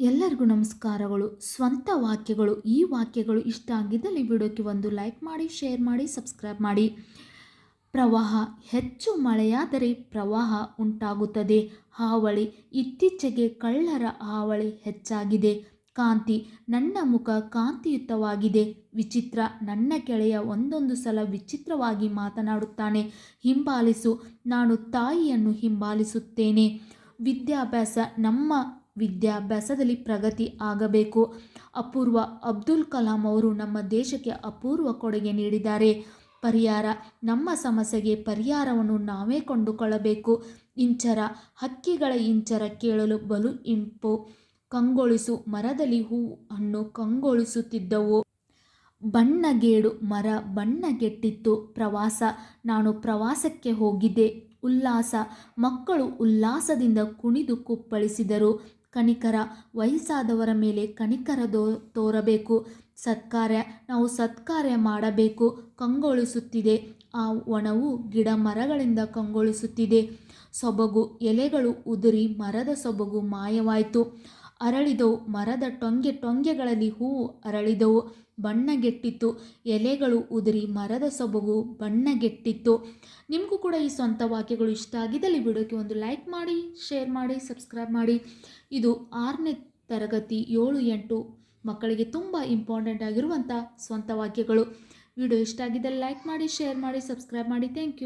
ಎಲ್ಲರಿಗೂ ನಮಸ್ಕಾರಗಳು. ಸ್ವಂತ ವಾಕ್ಯಗಳು, ಈ ವಾಕ್ಯಗಳು ಇಷ್ಟ ಆಗಿದ್ದಲ್ಲಿ ವಿಡಿಯೋಕ್ಕೆ ಒಂದು ಲೈಕ್ ಮಾಡಿ, ಶೇರ್ ಮಾಡಿ, ಸಬ್ಸ್ಕ್ರೈಬ್ ಮಾಡಿ. ಪ್ರವಾಹ, ಹೆಚ್ಚು ಮಳೆಯಾದರೆ ಪ್ರವಾಹ ಉಂಟಾಗುತ್ತದೆ. ಹಾವಳಿ, ಇತ್ತೀಚೆಗೆ ಕಳ್ಳರ ಹಾವಳಿ ಹೆಚ್ಚಾಗಿದೆ. ಕಾಂತಿ, ನನ್ನ ಮುಖ ಕಾಂತಿಯುತವಾಗಿದೆ. ವಿಚಿತ್ರ, ನನ್ನ ಕೆಳೆಯ ಒಂದೊಂದು ಸಲ ವಿಚಿತ್ರವಾಗಿ ಮಾತನಾಡುತ್ತಾನೆ. ಹಿಂಬಾಲಿಸು, ನಾನು ತಾಯಿಯನ್ನು ಹಿಂಬಾಲಿಸುತ್ತೇನೆ. ವಿದ್ಯಾಭ್ಯಾಸ, ನಮ್ಮ ವಿದ್ಯಾಭ್ಯಾಸದಲ್ಲಿ ಪ್ರಗತಿ ಆಗಬೇಕು. ಅಪೂರ್ವ ಅಬ್ದುಲ್ ಕಲಾಂ ಅವರು ನಮ್ಮ ದೇಶಕ್ಕೆ ಅಪೂರ್ವ ಕೊಡುಗೆ ನೀಡಿದ್ದಾರೆ. ಪರಿಹಾರ, ನಮ್ಮ ಸಮಸ್ಯೆಗೆ ಪರಿಹಾರವನ್ನು ನಾವೇ ಕೊಂಡುಕೊಳ್ಳಬೇಕು. ಇಂಚರ, ಹಕ್ಕಿಗಳ ಇಂಚರ ಕೇಳಲು ಬಲು ಇಂಪು. ಕಂಗೊಳಿಸು ಮರದಲ್ಲಿ ಹೂ ಹಣ್ಣು ಕಂಗೊಳಿಸುತ್ತಿದ್ದವು. ಬಣ್ಣಗೇಡು ಮರ ಬಣ್ಣಗೆಟ್ಟಿತ್ತು. ಪ್ರವಾಸ, ನಾನು ಪ್ರವಾಸಕ್ಕೆ ಹೋಗಿದ್ದೆ. ಉಲ್ಲಾಸ, ಮಕ್ಕಳು ಉಲ್ಲಾಸದಿಂದ ಕುಣಿದು ಕುಪ್ಪಳಿಸಿದರು. ಕನಿಕರ ವಯಸ್ಸಾದವರ ಮೇಲೆ ಕನಿಕರ ತೋರಬೇಕು. ಸತ್ಕಾರ್ಯ, ನಾವು ಸತ್ಕಾರ್ಯ ಮಾಡಬೇಕು. ಕಂಗೊಳಿಸುತ್ತಿದೆ. ಆ ಒಣವು ಗಿಡ ಮರಗಳಿಂದ ಕಂಗೊಳಿಸುತ್ತಿದೆ. ಸೊಬಗು ಎಲೆಗಳು ಉದುರಿ ಮರದ ಸೊಬಗು ಮಾಯವಾಯಿತು. ಅರಳಿದವು. ಮರದ ಟೊಂಗೆ ಟೊಂಗೆಗಳಲ್ಲಿ ಹೂವು ಅರಳಿದವು. ಬಣ್ಣಗೆಟ್ಟಿತ್ತು. ಎಲೆಗಳು ಉದುರಿ ಮರದ ಸೊಬಗು ಬಣ್ಣಗೆಟ್ಟಿತ್ತು. ನಿಮಗೂ ಕೂಡ ಈ ಸ್ವಂತ ವಾಕ್ಯಗಳು ಇಷ್ಟ ಆಗಿದ್ದಲ್ಲಿ ವಿಡಿಯೋಕ್ಕೆ ಒಂದು ಲೈಕ್ ಮಾಡಿ, ಶೇರ್ ಮಾಡಿ, ಸಬ್ಸ್ಕ್ರೈಬ್ ಮಾಡಿ. ಇದು ಆರನೇ ತರಗತಿ ಏಳು ಎಂಟು ಮಕ್ಕಳಿಗೆ ತುಂಬ ಇಂಪಾರ್ಟೆಂಟ್ ಆಗಿರುವಂಥ ಸ್ವಂತ ವಾಕ್ಯಗಳು. ವಿಡಿಯೋ ಇಷ್ಟ ಆಗಿದ್ದಲ್ಲಿ ಲೈಕ್ ಮಾಡಿ, ಶೇರ್ ಮಾಡಿ, ಸಬ್ಸ್ಕ್ರೈಬ್ ಮಾಡಿ. Thank you.